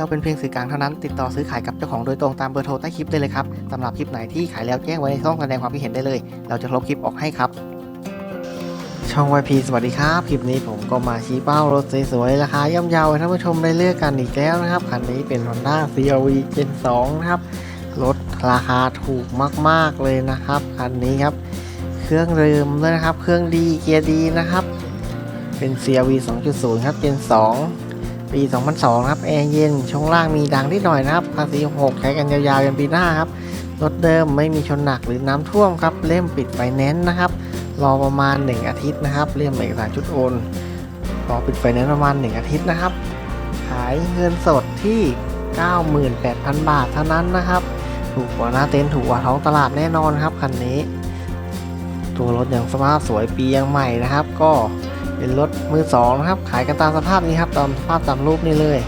เราเป็นเพียงสื่อกลางเท่านั้น ติดต่อซื้อขายกับเจ้าของโดยตรงตามเบอร์โทรใต้คลิปได้เลยครับสำหรับคลิปไหนที่ขายแล้วแจ้งไว้ในช่องแสดงความคิดเห็นได้เลย เราจะลบคลิปออกให้ครับ ช่อง YP สวัสดีครับ คลิปนี้ผมก็มาชี้เป้ารถสวยๆราคาย่อมเยาให้ท่านผู้ชมได้เลือกกันอีกแล้วนะครับคันนี้เป็น Honda CRV Gen 2นะครับรถราคาถูกมากๆเลยนะครับคันนี้ครับเครื่องเริมด้วยนะครับ เครื่องดีเกียร์ดีนะครับ เป็น CRV 2.0 ครับ Gen 2 ปี 2002 ครับแอร์เย็นช่วงล่างมีดังนิดหน่อยนะครับภาษี6ใช้กันยาวๆยันปีหน้าครับรถเดิมไม่มีชนหนักหรือน้ำท่วมครับเล่มปิดไฟแนนซ์นะครับรอประมาณ 1 อาทิตย์นะครับเล่มเอกสารชุดโอนรอปิดไฟแนนซ์ประมาณ 1 อาทิตย์นะครับ ขายเงินสดที่ 98,000 บาทเท่านั้นนะครับถูกกว่าหน้าเต็นท์ถูกกว่าท้องตลาดแน่นอนครับคันนี้ ตัวรถยังสภาพสวยปียังใหม่นะครับ ก็ เป็นรถมือสองนะครับ ขายกันตามสภาพนี้ครับ ตามสภาพตามรูปนี้เลย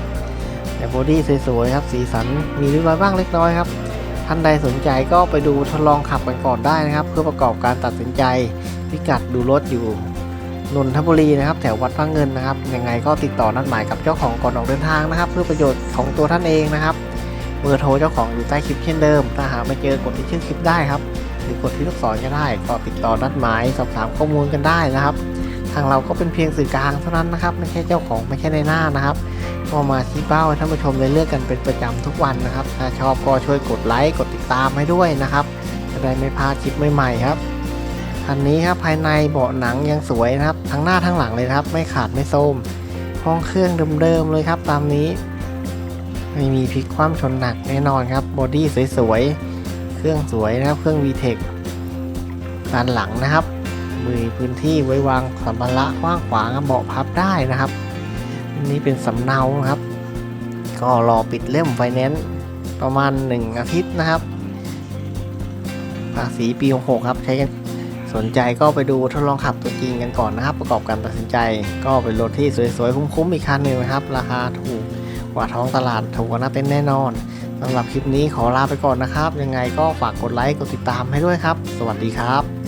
แต่บอดี้สวยๆครับ สีสันมีริ้วรอยบ้างเล็กน้อยครับ ท่านใดสนใจก็ไปดูทดลองขับกันก่อนได้นะครับ เพื่อประกอบการตัดสินใจพิกัดดูรถอยู่นนทบุรีนะครับ แถววัดพระเงินนะครับ ยังไงก็ติดต่อนัดหมายกับเจ้าของก่อนออกเดินทางนะครับ เพื่อประโยชน์ของตัวท่านเองนะครับเบอร์โทรเจ้าของอยู่ใต้คลิปเช่นเดิม ถ้าหาไม่เจอกดที่ชื่อคลิปได้ครับ หรือกดที่ลูกศรก็ได้ ก็ติดต่อนัดหมายสอบถามข้อมูลกันได้นะครับ ทางเราก็เป็นเพียงสื่อกลางเท่านั้นนะครับ ไม่ใช่เจ้าของไม่ใช่ในหน้านะครับก็มาชี้เป้าให้ท่านผู้ชมได้เลือกกันเป็นประจำทุกวันนะครับ ถ้าชอบก็ช่วยกดไลค์กดติดตามให้ด้วยนะครับจะได้ไม่พลาดคลิปใหม่ๆครับคันนี้ครับภายในเบาะหนังยังสวยนะครับ ทั้งหน้าทั้งหลังเลยครับ ไม่ขาดไม่โทมห้องเครื่องเดิมๆเลยครับ ตามนี้ ไม่มีพลิกคว่ำชนหนักแน่นอนครับบอดี้สวยๆเครื่องสวยนะครับ เครื่อง VTEC ด้านหลังนะครับ มีพื้นที่ไว้วางสัมภาระกว้างขวางเบาะพับได้นะครับนนี้เป็นสำเนานะครับ ก็รอปิดเล่มไฟแนนซ์ประมาณ 1 อาทิตย์นะครับภาษีปี66ครับ ใช้กันสนใจก็ไปดูทดลองขับตัวจริงกันก่อนนะครับ ประกอบการตัดสินใจก็เป็นรถที่สวยๆ คุ้มๆ อีกคันหนึ่งนะครับ ราคาถูกกว่าท้องตลาดถูกกว่าหน้าเต้นแน่นอนสำหรับคลิปนี้ขอลาไปก่อนนะครับ ยังไงก็ฝากกดไลค์กดติดตามให้ด้วยครับ สวัสดีครับ